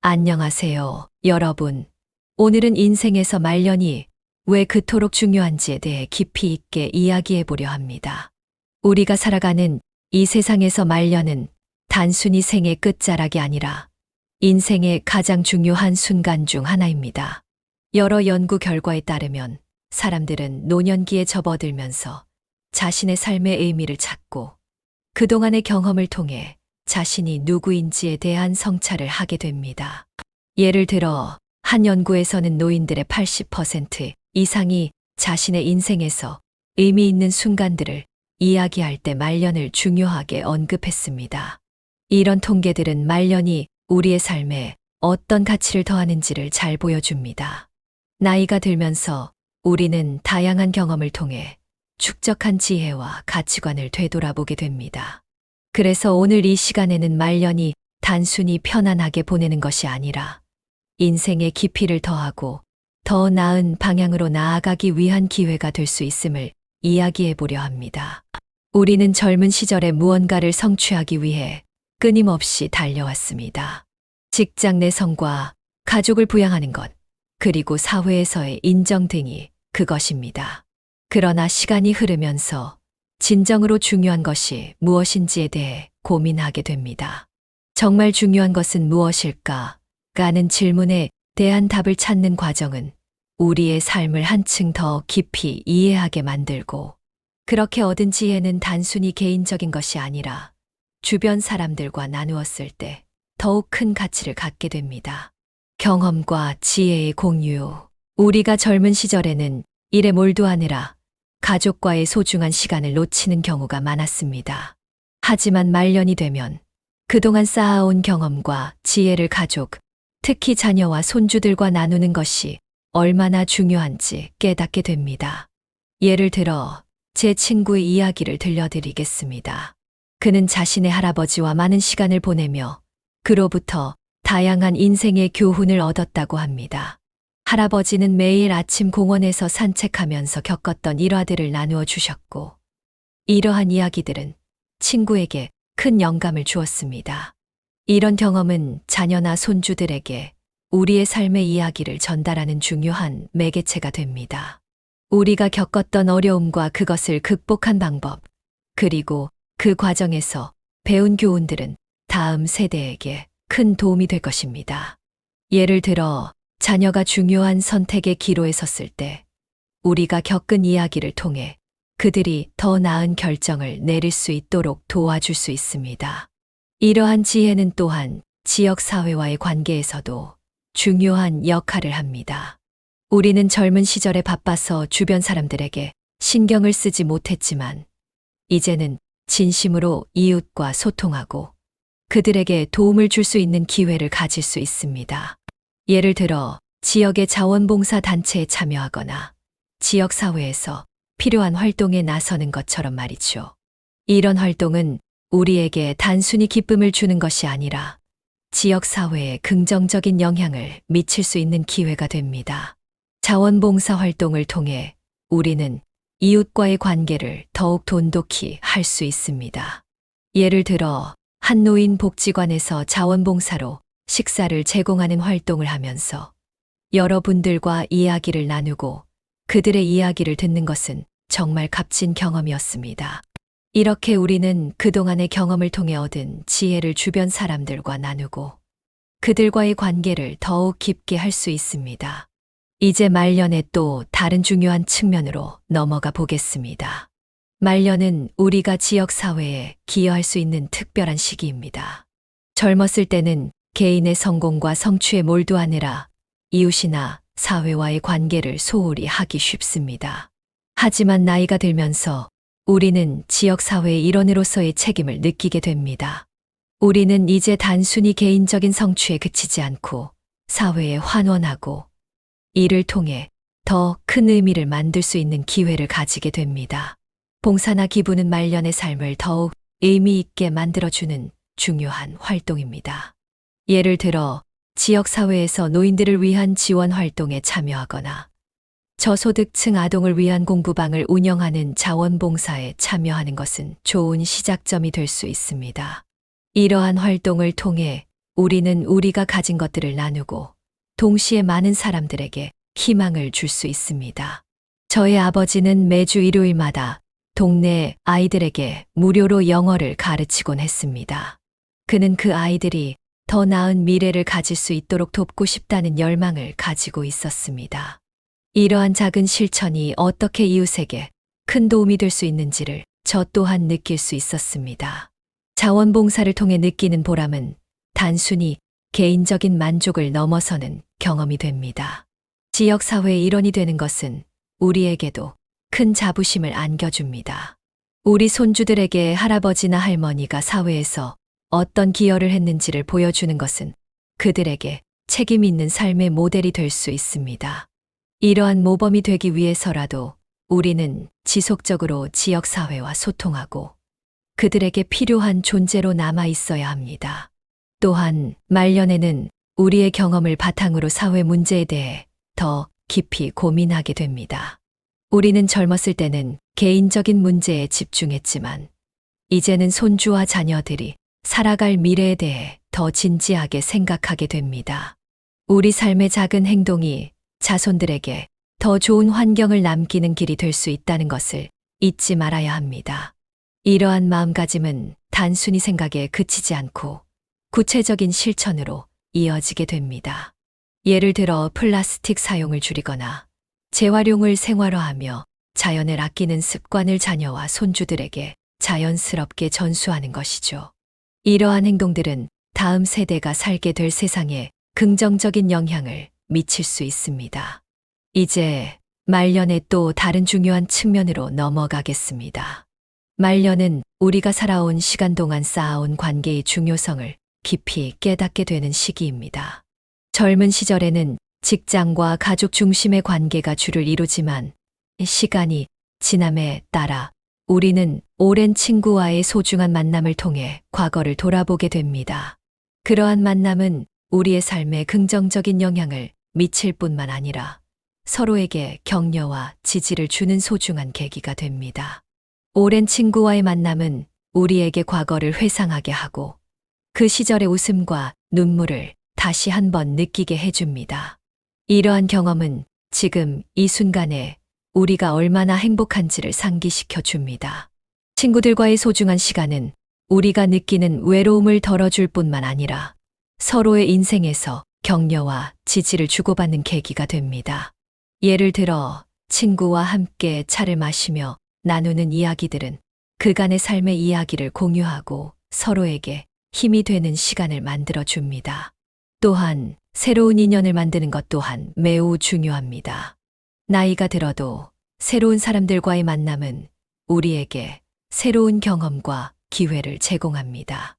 안녕하세요, 여러분. 오늘은 인생에서 말년이 왜 그토록 중요한지에 대해 깊이 있게 이야기해 보려 합니다. 우리가 살아가는 이 세상에서 말년은 단순히 생의 끝자락이 아니라 인생의 가장 중요한 순간 중 하나입니다. 여러 연구 결과에 따르면 사람들은 노년기에 접어들면서 자신의 삶의 의미를 찾고 그동안의 경험을 통해 자신이 누구인지에 대한 성찰을 하게 됩니다. 예를 들어, 한 연구에서는 노인들의 80% 이상이 자신의 인생에서 의미 있는 순간들을 이야기할 때 말년을 중요하게 언급했습니다. 이런 통계들은 말년이 우리의 삶에 어떤 가치를 더하는지를 잘 보여줍니다. 나이가 들면서 우리는 다양한 경험을 통해 축적한 지혜와 가치관을 되돌아보게 됩니다. 그래서 오늘 이 시간에는 말년이 단순히 편안하게 보내는 것이 아니라 인생의 깊이를 더하고 더 나은 방향으로 나아가기 위한 기회가 될 수 있음을 이야기해 보려 합니다. 우리는 젊은 시절에 무언가를 성취하기 위해 끊임없이 달려왔습니다. 직장 내 성과, 가족을 부양하는 것, 그리고 사회에서의 인정 등이 그것입니다. 그러나 시간이 흐르면서 진정으로 중요한 것이 무엇인지에 대해 고민하게 됩니다. 정말 중요한 것은 무엇일까? 가는 질문에 대한 답을 찾는 과정은 우리의 삶을 한층 더 깊이 이해하게 만들고 그렇게 얻은 지혜는 단순히 개인적인 것이 아니라 주변 사람들과 나누었을 때 더욱 큰 가치를 갖게 됩니다. 경험과 지혜의 공유. 우리가 젊은 시절에는 일에 몰두하느라 가족과의 소중한 시간을 놓치는 경우가 많았습니다. 하지만 말년이 되면 그동안 쌓아온 경험과 지혜를 가족, 특히 자녀와 손주들과 나누는 것이 얼마나 중요한지 깨닫게 됩니다. 예를 들어 제 친구의 이야기를 들려드리겠습니다. 그는 자신의 할아버지와 많은 시간을 보내며 그로부터 다양한 인생의 교훈을 얻었다고 합니다. 할아버지는 매일 아침 공원에서 산책하면서 겪었던 일화들을 나누어 주셨고, 이러한 이야기들은 친구에게 큰 영감을 주었습니다. 이런 경험은 자녀나 손주들에게 우리의 삶의 이야기를 전달하는 중요한 매개체가 됩니다. 우리가 겪었던 어려움과 그것을 극복한 방법, 그리고 그 과정에서 배운 교훈들은 다음 세대에게 큰 도움이 될 것입니다. 예를 들어, 자녀가 중요한 선택의 기로에 섰을 때, 우리가 겪은 이야기를 통해 그들이 더 나은 결정을 내릴 수 있도록 도와줄 수 있습니다. 이러한 지혜는 또한 지역사회와의 관계에서도 중요한 역할을 합니다. 우리는 젊은 시절에 바빠서 주변 사람들에게 신경을 쓰지 못했지만, 이제는 진심으로 이웃과 소통하고 그들에게 도움을 줄 수 있는 기회를 가질 수 있습니다. 예를 들어 지역의 자원봉사 단체에 참여하거나 지역사회에서 필요한 활동에 나서는 것처럼 말이죠. 이런 활동은 우리에게 단순히 기쁨을 주는 것이 아니라 지역사회에 긍정적인 영향을 미칠 수 있는 기회가 됩니다. 자원봉사 활동을 통해 우리는 이웃과의 관계를 더욱 돈독히 할 수 있습니다. 예를 들어 한 노인 복지관에서 자원봉사로 식사를 제공하는 활동을 하면서 여러분들과 이야기를 나누고 그들의 이야기를 듣는 것은 정말 값진 경험이었습니다. 이렇게 우리는 그동안의 경험을 통해 얻은 지혜를 주변 사람들과 나누고 그들과의 관계를 더욱 깊게 할 수 있습니다. 이제 말년의 또 다른 중요한 측면으로 넘어가 보겠습니다. 말년은 우리가 지역사회에 기여할 수 있는 특별한 시기입니다. 젊었을 때는 개인의 성공과 성취에 몰두하느라 이웃이나 사회와의 관계를 소홀히 하기 쉽습니다. 하지만 나이가 들면서 우리는 지역사회의 일원으로서의 책임을 느끼게 됩니다. 우리는 이제 단순히 개인적인 성취에 그치지 않고 사회에 환원하고 이를 통해 더 큰 의미를 만들 수 있는 기회를 가지게 됩니다. 봉사나 기부는 말년의 삶을 더욱 의미 있게 만들어주는 중요한 활동입니다. 예를 들어 지역사회에서 노인들을 위한 지원 활동에 참여하거나 저소득층 아동을 위한 공부방을 운영하는 자원봉사에 참여하는 것은 좋은 시작점이 될 수 있습니다. 이러한 활동을 통해 우리는 우리가 가진 것들을 나누고 동시에 많은 사람들에게 희망을 줄 수 있습니다. 저의 아버지는 매주 일요일마다 동네 아이들에게 무료로 영어를 가르치곤 했습니다. 그는 그 아이들이 더 나은 미래를 가질 수 있도록 돕고 싶다는 열망을 가지고 있었습니다. 이러한 작은 실천이 어떻게 이웃에게 큰 도움이 될 수 있는지를 저 또한 느낄 수 있었습니다. 자원봉사를 통해 느끼는 보람은 단순히 개인적인 만족을 넘어서는 경험이 됩니다. 지역사회의 일원이 되는 것은 우리에게도 큰 자부심을 안겨줍니다. 우리 손주들에게 할아버지나 할머니가 사회에서 어떤 기여를 했는지를 보여주는 것은 그들에게 책임 있는 삶의 모델이 될 수 있습니다. 이러한 모범이 되기 위해서라도 우리는 지속적으로 지역사회와 소통하고 그들에게 필요한 존재로 남아 있어야 합니다. 또한 말년에는 우리의 경험을 바탕으로 사회 문제에 대해 더 깊이 고민하게 됩니다. 우리는 젊었을 때는 개인적인 문제에 집중했지만 이제는 손주와 자녀들이 살아갈 미래에 대해 더 진지하게 생각하게 됩니다. 우리 삶의 작은 행동이 자손들에게 더 좋은 환경을 남기는 길이 될 수 있다는 것을 잊지 말아야 합니다. 이러한 마음가짐은 단순히 생각에 그치지 않고 구체적인 실천으로 이어지게 됩니다. 예를 들어 플라스틱 사용을 줄이거나 재활용을 생활화하며 자연을 아끼는 습관을 자녀와 손주들에게 자연스럽게 전수하는 것이죠. 이러한 행동들은 다음 세대가 살게 될 세상에 긍정적인 영향을 미칠 수 있습니다. 이제 말년의 또 다른 중요한 측면으로 넘어가겠습니다. 말년은 우리가 살아온 시간 동안 쌓아온 관계의 중요성을 깊이 깨닫게 되는 시기입니다. 젊은 시절에는 직장과 가족 중심의 관계가 주를 이루지만 시간이 지남에 따라 우리는 오랜 친구와의 소중한 만남을 통해 과거를 돌아보게 됩니다. 그러한 만남은 우리의 삶에 긍정적인 영향을 미칠 뿐만 아니라 서로에게 격려와 지지를 주는 소중한 계기가 됩니다. 오랜 친구와의 만남은 우리에게 과거를 회상하게 하고 그 시절의 웃음과 눈물을 다시 한번 느끼게 해줍니다. 이러한 경험은 지금 이 순간에 우리가 얼마나 행복한지를 상기시켜 줍니다. 친구들과의 소중한 시간은 우리가 느끼는 외로움을 덜어줄 뿐만 아니라 서로의 인생에서 격려와 지지를 주고받는 계기가 됩니다. 예를 들어 친구와 함께 차를 마시며 나누는 이야기들은 그간의 삶의 이야기를 공유하고 서로에게 힘이 되는 시간을 만들어 줍니다. 또한 새로운 인연을 만드는 것 또한 매우 중요합니다. 나이가 들어도 새로운 사람들과의 만남은 우리에게 새로운 경험과 기회를 제공합니다.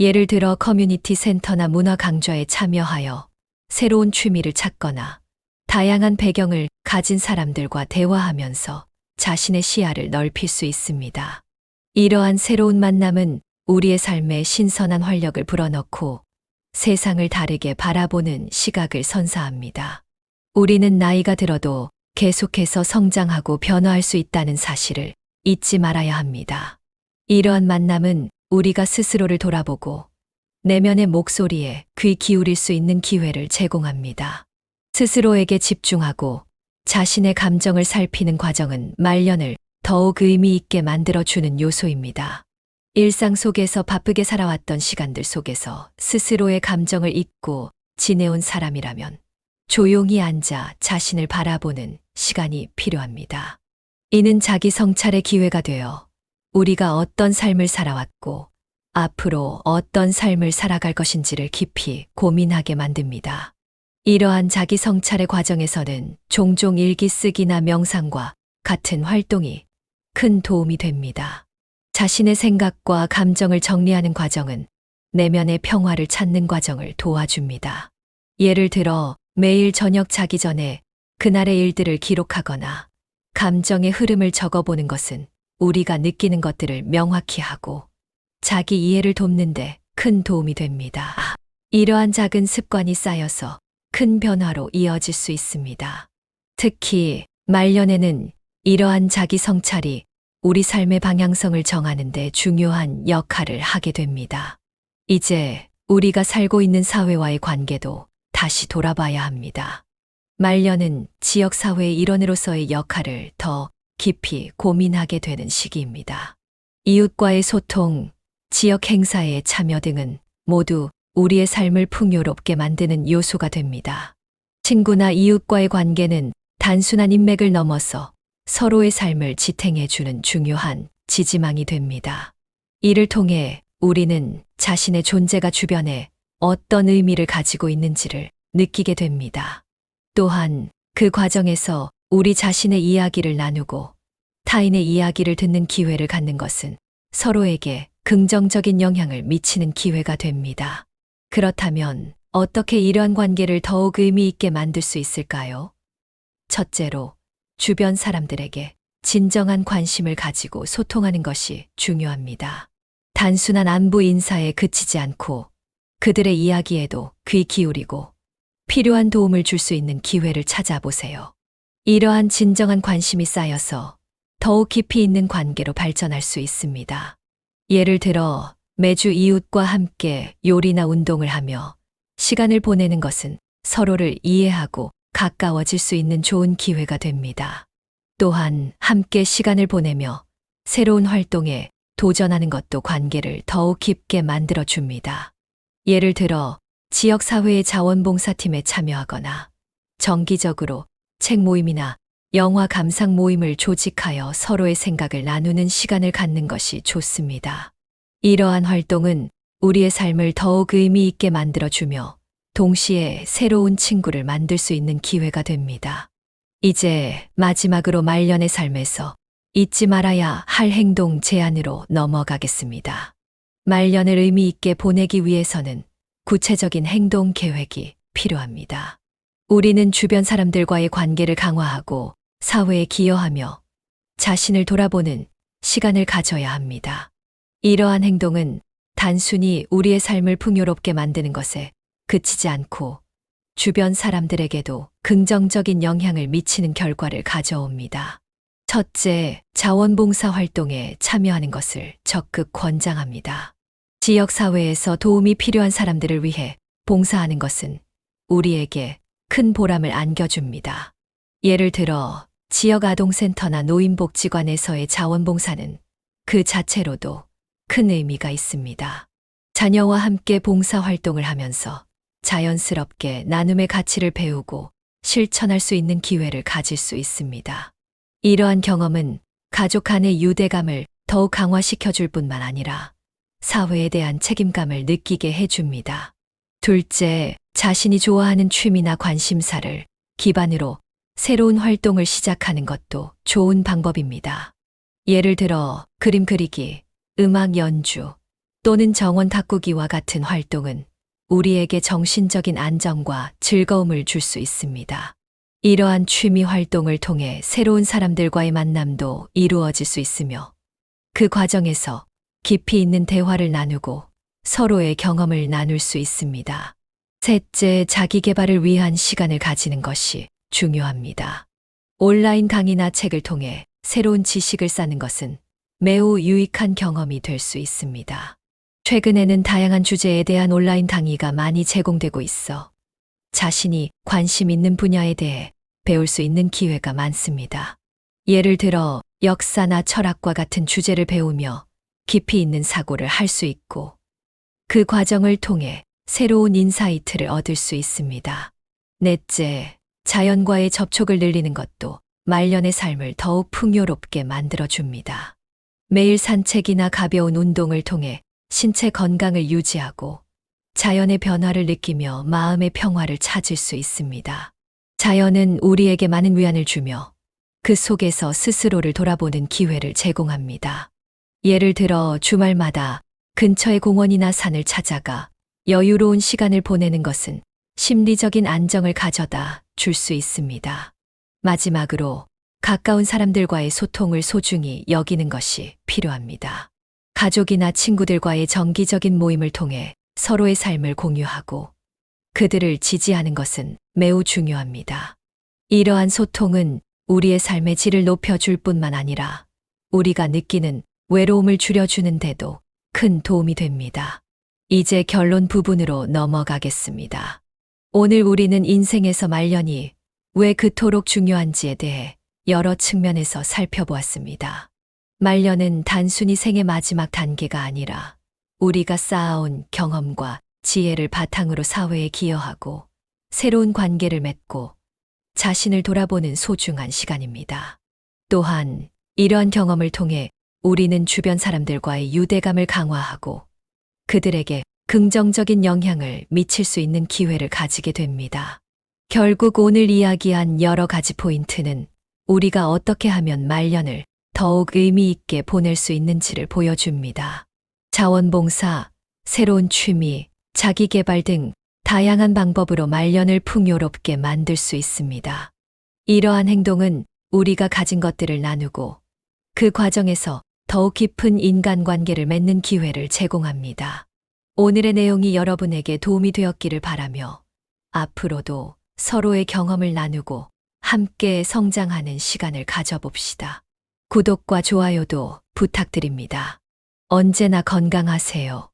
예를 들어 커뮤니티 센터나 문화 강좌에 참여하여 새로운 취미를 찾거나 다양한 배경을 가진 사람들과 대화하면서 자신의 시야를 넓힐 수 있습니다. 이러한 새로운 만남은 우리의 삶에 신선한 활력을 불어넣고 세상을 다르게 바라보는 시각을 선사합니다. 우리는 나이가 들어도 계속해서 성장하고 변화할 수 있다는 사실을 잊지 말아야 합니다. 이러한 만남은 우리가 스스로를 돌아보고 내면의 목소리에 귀 기울일 수 있는 기회를 제공합니다. 스스로에게 집중하고 자신의 감정을 살피는 과정은 말년을 더욱 의미 있게 만들어주는 요소입니다. 일상 속에서 바쁘게 살아왔던 시간들 속에서 스스로의 감정을 잊고 지내온 사람이라면 조용히 앉아 자신을 바라보는 시간이 필요합니다. 이는 자기 성찰의 기회가 되어 우리가 어떤 삶을 살아왔고 앞으로 어떤 삶을 살아갈 것인지를 깊이 고민하게 만듭니다. 이러한 자기 성찰의 과정에서는 종종 일기 쓰기나 명상과 같은 활동이 큰 도움이 됩니다. 자신의 생각과 감정을 정리하는 과정은 내면의 평화를 찾는 과정을 도와줍니다. 예를 들어 매일 저녁 자기 전에 그날의 일들을 기록하거나 감정의 흐름을 적어보는 것은 우리가 느끼는 것들을 명확히 하고 자기 이해를 돕는데 큰 도움이 됩니다. 이러한 작은 습관이 쌓여서 큰 변화로 이어질 수 있습니다. 특히 말년에는 이러한 자기 성찰이 우리 삶의 방향성을 정하는 데 중요한 역할을 하게 됩니다. 이제 우리가 살고 있는 사회와의 관계도 다시 돌아봐야 합니다. 말년은 지역사회의 일원으로서의 역할을 더 깊이 고민하게 되는 시기입니다. 이웃과의 소통, 지역 행사에 참여 등은 모두 우리의 삶을 풍요롭게 만드는 요소가 됩니다. 친구나 이웃과의 관계는 단순한 인맥을 넘어서 서로의 삶을 지탱해주는 중요한 지지망이 됩니다. 이를 통해 우리는 자신의 존재가 주변에 어떤 의미를 가지고 있는지를 느끼게 됩니다. 또한 그 과정에서 우리 자신의 이야기를 나누고 타인의 이야기를 듣는 기회를 갖는 것은 서로에게 긍정적인 영향을 미치는 기회가 됩니다. 그렇다면 어떻게 이러한 관계를 더욱 의미 있게 만들 수 있을까요? 첫째로 주변 사람들에게 진정한 관심을 가지고 소통하는 것이 중요합니다. 단순한 안부 인사에 그치지 않고 그들의 이야기에도 귀 기울이고 필요한 도움을 줄 수 있는 기회를 찾아보세요. 이러한 진정한 관심이 쌓여서 더욱 깊이 있는 관계로 발전할 수 있습니다. 예를 들어 매주 이웃과 함께 요리나 운동을 하며 시간을 보내는 것은 서로를 이해하고 가까워질 수 있는 좋은 기회가 됩니다. 또한 함께 시간을 보내며 새로운 활동에 도전하는 것도 관계를 더욱 깊게 만들어 줍니다. 예를 들어 지역사회의 자원봉사팀에 참여하거나 정기적으로 책 모임이나 영화 감상 모임을 조직하여 서로의 생각을 나누는 시간을 갖는 것이 좋습니다. 이러한 활동은 우리의 삶을 더욱 의미 있게 만들어주며 동시에 새로운 친구를 만들 수 있는 기회가 됩니다. 이제 마지막으로 말년의 삶에서 잊지 말아야 할 행동 제안으로 넘어가겠습니다. 말년을 의미 있게 보내기 위해서는 구체적인 행동 계획이 필요합니다. 우리는 주변 사람들과의 관계를 강화하고 사회에 기여하며 자신을 돌아보는 시간을 가져야 합니다. 이러한 행동은 단순히 우리의 삶을 풍요롭게 만드는 것에 그치지 않고 주변 사람들에게도 긍정적인 영향을 미치는 결과를 가져옵니다. 첫째, 자원봉사 활동에 참여하는 것을 적극 권장합니다. 지역 사회에서 도움이 필요한 사람들을 위해 봉사하는 것은 우리에게 큰 보람을 안겨줍니다. 예를 들어, 지역 아동센터나 노인복지관에서의 자원봉사는 그 자체로도 큰 의미가 있습니다. 자녀와 함께 봉사활동을 하면서 자연스럽게 나눔의 가치를 배우고 실천할 수 있는 기회를 가질 수 있습니다. 이러한 경험은 가족 간의 유대감을 더욱 강화시켜 줄 뿐만 아니라 사회에 대한 책임감을 느끼게 해줍니다. 둘째, 자신이 좋아하는 취미나 관심사를 기반으로 새로운 활동을 시작하는 것도 좋은 방법입니다. 예를 들어 그림 그리기, 음악 연주 또는 정원 가꾸기와 같은 활동은 우리에게 정신적인 안정과 즐거움을 줄 수 있습니다. 이러한 취미 활동을 통해 새로운 사람들과의 만남도 이루어질 수 있으며 그 과정에서 깊이 있는 대화를 나누고 서로의 경험을 나눌 수 있습니다. 셋째, 자기 개발을 위한 시간을 가지는 것이 중요합니다. 온라인 강의나 책을 통해 새로운 지식을 쌓는 것은 매우 유익한 경험이 될 수 있습니다. 최근에는 다양한 주제에 대한 온라인 강의가 많이 제공되고 있어 자신이 관심 있는 분야에 대해 배울 수 있는 기회가 많습니다. 예를 들어 역사나 철학과 같은 주제를 배우며 깊이 있는 사고를 할 수 있고 그 과정을 통해 새로운 인사이트를 얻을 수 있습니다. 넷째, 자연과의 접촉을 늘리는 것도 말년의 삶을 더욱 풍요롭게 만들어줍니다. 매일 산책이나 가벼운 운동을 통해 신체 건강을 유지하고 자연의 변화를 느끼며 마음의 평화를 찾을 수 있습니다. 자연은 우리에게 많은 위안을 주며 그 속에서 스스로를 돌아보는 기회를 제공합니다. 예를 들어 주말마다 근처의 공원이나 산을 찾아가 여유로운 시간을 보내는 것은 심리적인 안정을 가져다 줄 수 있습니다. 마지막으로 가까운 사람들과의 소통을 소중히 여기는 것이 필요합니다. 가족이나 친구들과의 정기적인 모임을 통해 서로의 삶을 공유하고 그들을 지지하는 것은 매우 중요합니다. 이러한 소통은 우리의 삶의 질을 높여줄 뿐만 아니라 우리가 느끼는 외로움을 줄여주는데도 큰 도움이 됩니다. 이제 결론 부분으로 넘어가겠습니다. 오늘 우리는 인생에서 말년이 왜 그토록 중요한지에 대해 여러 측면에서 살펴보았습니다. 말년은 단순히 생의 마지막 단계가 아니라 우리가 쌓아온 경험과 지혜를 바탕으로 사회에 기여하고 새로운 관계를 맺고 자신을 돌아보는 소중한 시간입니다. 또한 이러한 경험을 통해 우리는 주변 사람들과의 유대감을 강화하고 그들에게 긍정적인 영향을 미칠 수 있는 기회를 가지게 됩니다. 결국 오늘 이야기한 여러 가지 포인트는 우리가 어떻게 하면 말년을 더욱 의미 있게 보낼 수 있는지를 보여줍니다. 자원봉사, 새로운 취미, 자기개발 등 다양한 방법으로 말년을 풍요롭게 만들 수 있습니다. 이러한 행동은 우리가 가진 것들을 나누고 그 과정에서 더욱 깊은 인간관계를 맺는 기회를 제공합니다. 오늘의 내용이 여러분에게 도움이 되었기를 바라며 앞으로도 서로의 경험을 나누고 함께 성장하는 시간을 가져봅시다. 구독과 좋아요도 부탁드립니다. 언제나 건강하세요.